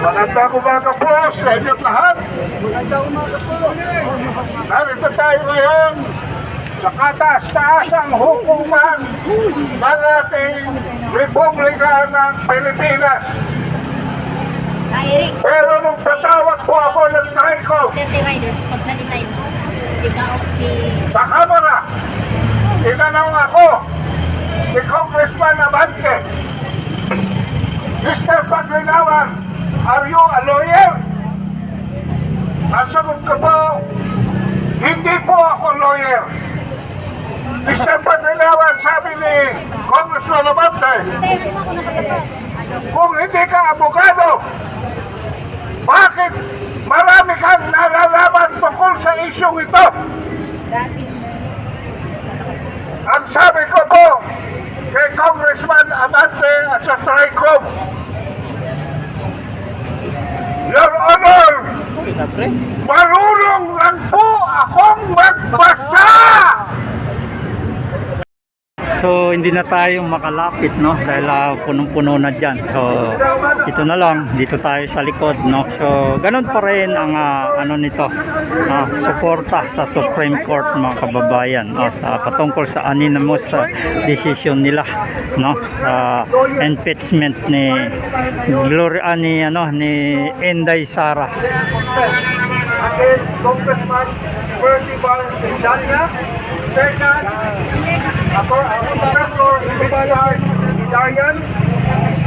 Magandang umaga po sa inyong lahat. Narito tayo ngayon sa kataas-taasang hukuman ng ating Republika ng Pilipinas. Pero nung patawag po ako ng TRICO 30 riders, pag na-deny mo, ikaw, si... sa Kamara, tinanong ako ni Congressman Abante, Mr. Paglinawan, are you a lawyer? Ang sagot ko po, hindi po ako lawyer. Mr. Paglinawan, sabi ni Congressman Abante, kung hindi ka abogado, bakit marami kang nalalaman tungkol sa isyong ito? Ang sabi ko po kay Congressman Abante at sa TRICOM, marunong lang po akong magbasa! So hindi na tayo makalapit no dahil ah, punong-puno na diyan. So ito na lang dito tayo sa likod no. So ganun pa rin ang ah, ano nito. ah, suporta sa Supreme Court mga kababayan ah, sa patungkol sa anonymous ah, decision nila no. sa impeachment ni Gloria ni ano ni Inday Sara. Against Congressman Percival Saldana, second, ako, ang Professor Ibarra Hidarian,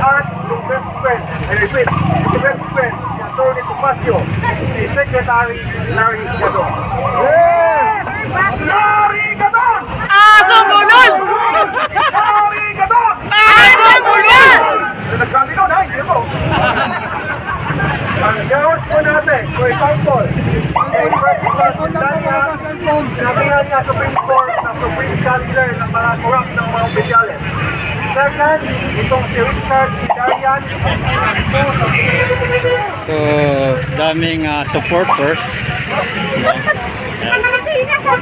at yung best friend, I repeat, yung best friend, si Atty. Topacio, si Secretary Larry Gadon. Yes! Larry Gadon! Aso bulol! Larry Gadon! Aso bulol! So, nagsabi ko, na, hindi mo. Ang gawin po natin, for example, eh, President Saldana, sinabihan niya Supreme Court na Supreme Chancellor ng mga corrupt ng mga opisyales. Second, itong si Richard Hidarian, So daming ah, supporters.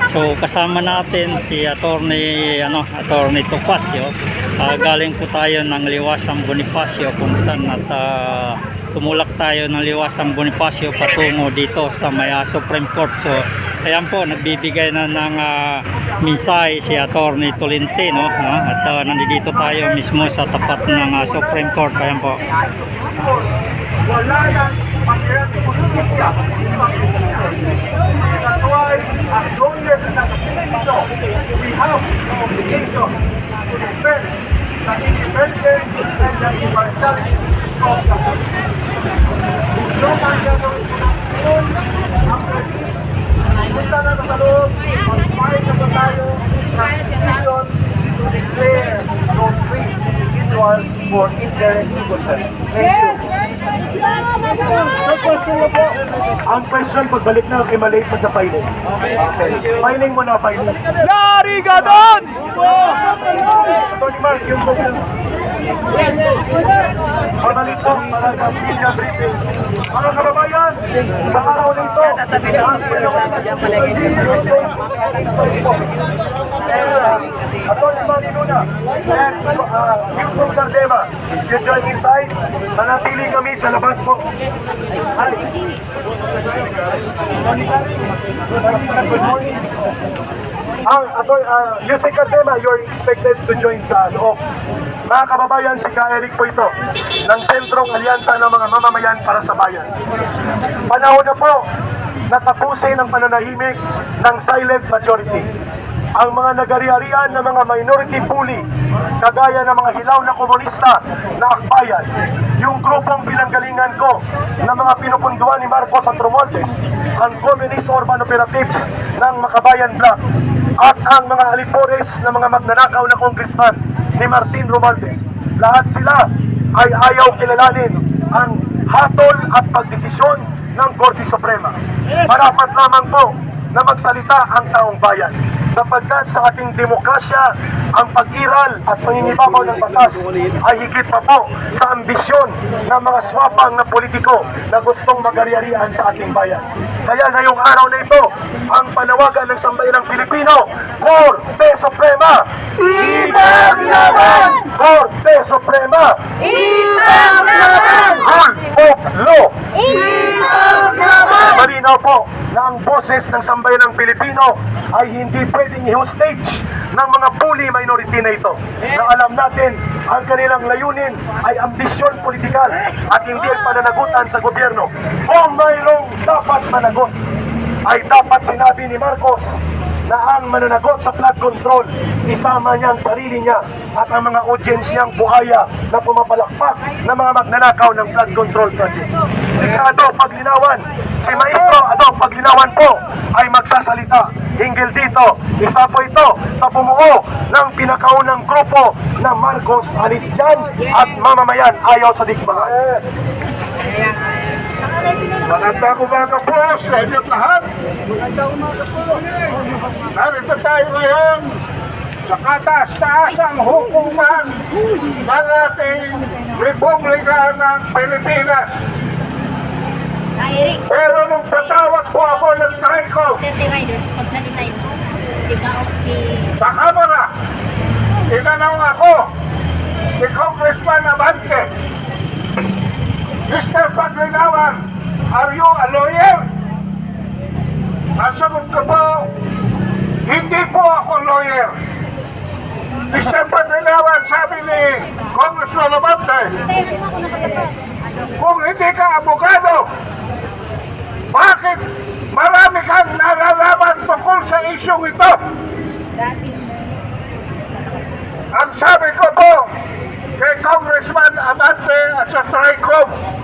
So kasama natin si Attorney ano, Attorney Topacio. Ah, galing po tayo ng Liwasang Bonifacio kung saan at ah, tumulak tayo ng Liwasang Bonifacio patungo dito sa may ah, Supreme Court. So ayan po nagbibigay na ng uh, minsay si Attorney Tolentino no? at ah, nandito tayo mismo sa tapat ng ah, Supreme Court. Ayan po. wala nang mangyayang posisya. That's why, as lawyers ng Pilipino, we have the obligation to defend the independence and the impartiality punta na sa loob, mag-file na tayo ng petition to declare those three individuals for consent. Thank you. Ang question, pagbalik na, kay maliit pa sa filing. Okay. Filing mo na, filing. Yari Gadon! Tony Mark, yung na. Pabalik po para sa media briefing. Mga kababayan, sa araw na ito, Attorney Manny Luna and uh, Gibson Cardema, you join inside. Manatili kami sa labas po. Hi. Good morning. Ang ato, uh, Yusek Cardema, you're expected to join sa loob. Mga kababayan, si Ka Eric po ito ng Sentrong Alyansa ng mga mamamayan para sa bayan. Panahon na po na tapusin ang pananahimik ng silent majority. Ang mga nagari-arian ng mga minority bully, kagaya ng mga hilaw na komunista na akbayan, yung grupong pinanggalingan ko ng mga pinupunduan ni Marcos at Romualdez, ang Communist Urban Operatives ng Makabayan Black, at ang mga alipores na mga magnanakaw na congressman ni Martin Romualdez. Lahat sila ay ayaw kilalanin ang hatol at pagdesisyon ng Korte Suprema. Marapat lamang po na magsalita ang taong bayan sapagkat sa ating demokrasya ang pag-iral at pangingibabaw ng batas ay higit pa po sa ambisyon ng mga swapang na politiko na gustong magariarian sa ating bayan. Kaya ngayong araw na ito, ang panawagan ng sambayanang Pilipino, Laban! Korte Suprema! Ibang Laban! Hulpok Lo! Ibang Laban! Malinaw po na ang boses ng sambayan ng Pilipino ay hindi pwedeng i-hostage ng mga bully minority na ito. Na alam natin, ang kanilang layunin ay ambisyon politikal at hindi ang pananagutan sa gobyerno. Kung mayroong dapat managot, ay dapat sinabi ni Marcos na ang mananagot sa flood control, isama niya ang sarili niya at ang mga audience niyang buhaya na pumapalakpak ng mga magnanakaw ng flood control project. Si Ado Paglinawan, si Maestro Ado Paglinawan po ay magsasalita hinggil dito. Isa po ito sa bumuo ng pinakaunang grupo na Marcos Anisjan at mamamayan ayaw sa digmaan. Magandang umaga po sa inyong lahat. Narito tayo ngayon sa kataas-taasang hukuman ng ating Republika ng Pilipinas. Pero nung patawag po ako ng TRICO 30 riders, pag na-decline, ikaw, si sa Kamara, tinanong ako ni Congressman Abante, Mr. Paglinawan, are you a lawyer? Ang sagot ko po, hindi po ako lawyer. Mr. Paglinawan, sabi ni Congressman Abante, kung hindi ka abogado, bakit marami kang nalalaman tungkol sa isyong ito? Ang sabi ko po kay Congressman Abante at sa TRICOM,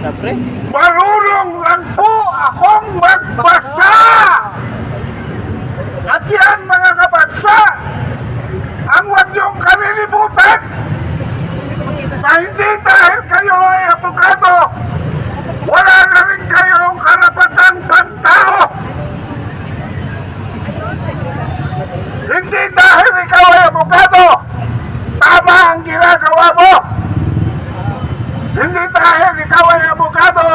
marunong lang po akong magbasa. At yan mga kabansa, ang huwag niyong kalilimutan na hindi dahil kayo ay abogado, wala na rin kayong karapatang pantao. Hindi dahil ikaw ay abogado, tama ang ginagawa mo. Hindi dahil ikaw ay abogado,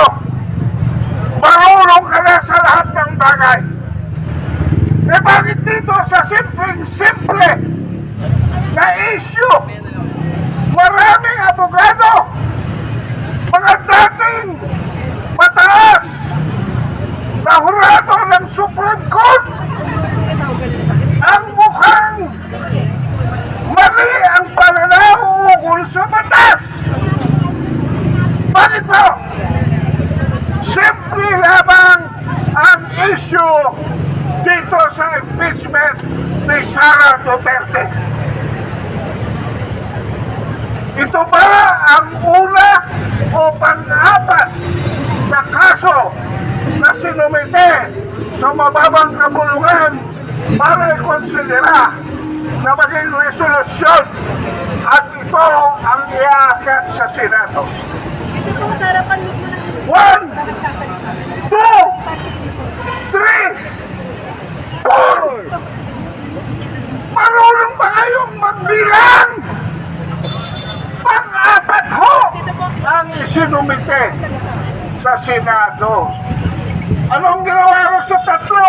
marunong ka na sa lahat ng bagay. Eh bakit dito sa simpleng-simple na issue, maraming abogado, mga dating mataas na hurado ng Supreme Court, ang mukhang mali ang pananaw ukol sa batas. Bakit? Simple lamang ang issue dito sa impeachment ni Sara Duterte. Ito ba ang una o pang-apat na kaso na sinumite sa mababang kabulungan para ikonsidera na maging resolusyon at ito ang iaakit sa Senado. ito po sa harapan mismo ng One, two, three, Marunong ba kayong magbilang? Pang-apat ho ang isinumite sa Senado. Anong ginawa ko sa tatlo?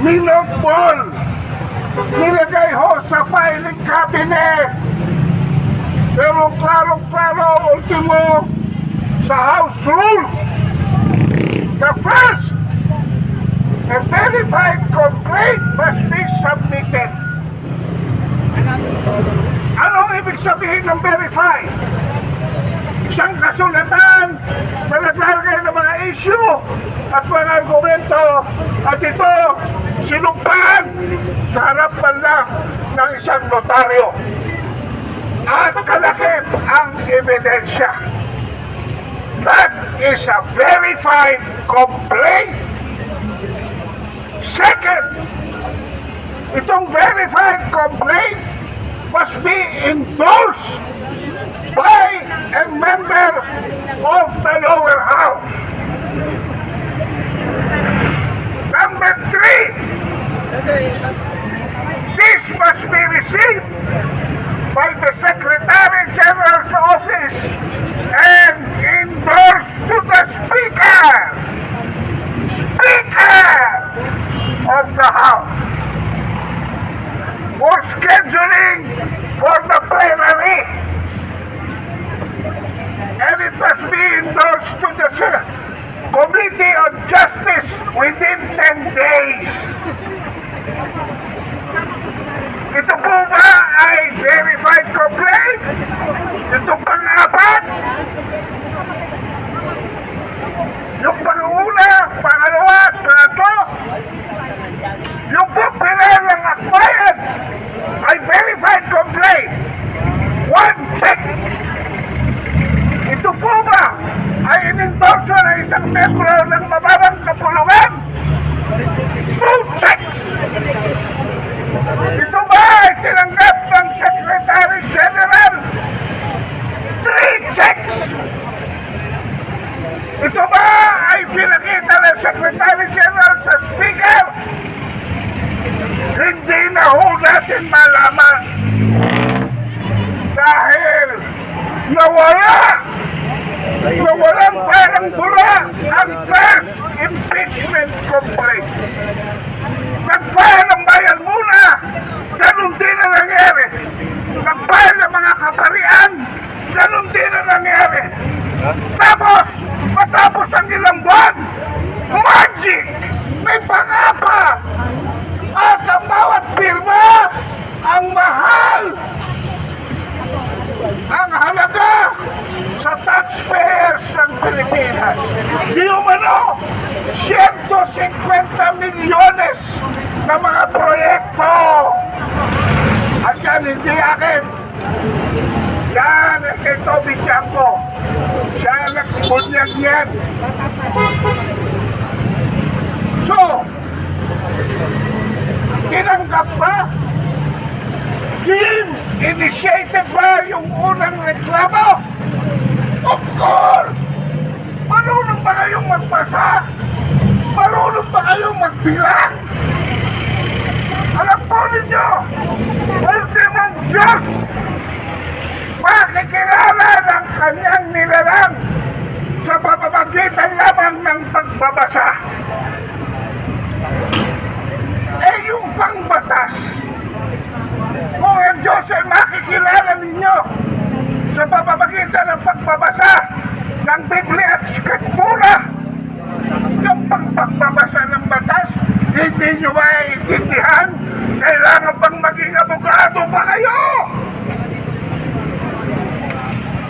Nilogbol. Nilagay ho sa filing cabinet. Pero klaro-klaro, ultimo, sa House Rules. The first, a verified complaint must be submitted. Anong ibig sabihin ng verified? Isang kasulatan na naglalagay ng mga issue at mga argumento at ito sinumpahan sa harapan lang ng isang notaryo. At kalakip ang ebidensya. That is a verified complaint. Second, itong verified complaint must be endorsed by a member of the lower house. Number three, this must be received by the Secretary General's office and endorsed to the verified complaint? Ito pang-apat? Yung pang-una, pangalawa, pangatlo? Yung po ng acquired ay verified complaint. One check. Ito po ba ay inendorso ng isang membro ng mababang kapulungan? Two checks. Ito ba ay tinanggap ng Secretary General? Three checks. Ito ba ay pinakita ng Secretary General sa Speaker? Hindi na ho natin malaman dahil nawala nawalang parang bula ang first impeachment complaint. Nag-file bayan muna, ganun din ang nangyari. Nag-file mga kaparian, ganun din ang nangyari. Tapos, matapos ang ilang buwan, magic! May pangapa! At ang bawat firma, ang mahal ang halaga sa taxpayers ng Pilipinas. Di umano, 150 milyones na mga proyekto. At yan, hindi akin. Yan, Toby Chanko. Siya nagsibunyag yan. So, tinanggap ba Kim, initiated ba yung unang reklamo? Of course! Marunong ba kayong magbasa? Marunong ba kayong magbilang? Alam po ninyo, ultimong Diyos, makikilala ng kanyang nilalang sa pamamagitan lamang ng pagbabasa. Eh yung pangbatas, kung ang Diyos ay makikilala ninyo sa pamamagitan ng pagbabasa ng Biblia at Skriptura, yung pagpagbabasa ng batas, hindi nyo maiintindihan, kailangan bang maging abogado pa kayo?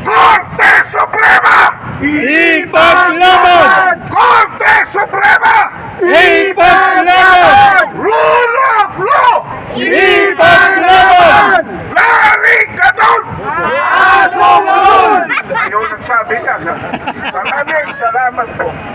Korte Suprema! Ipaglaban! Mo!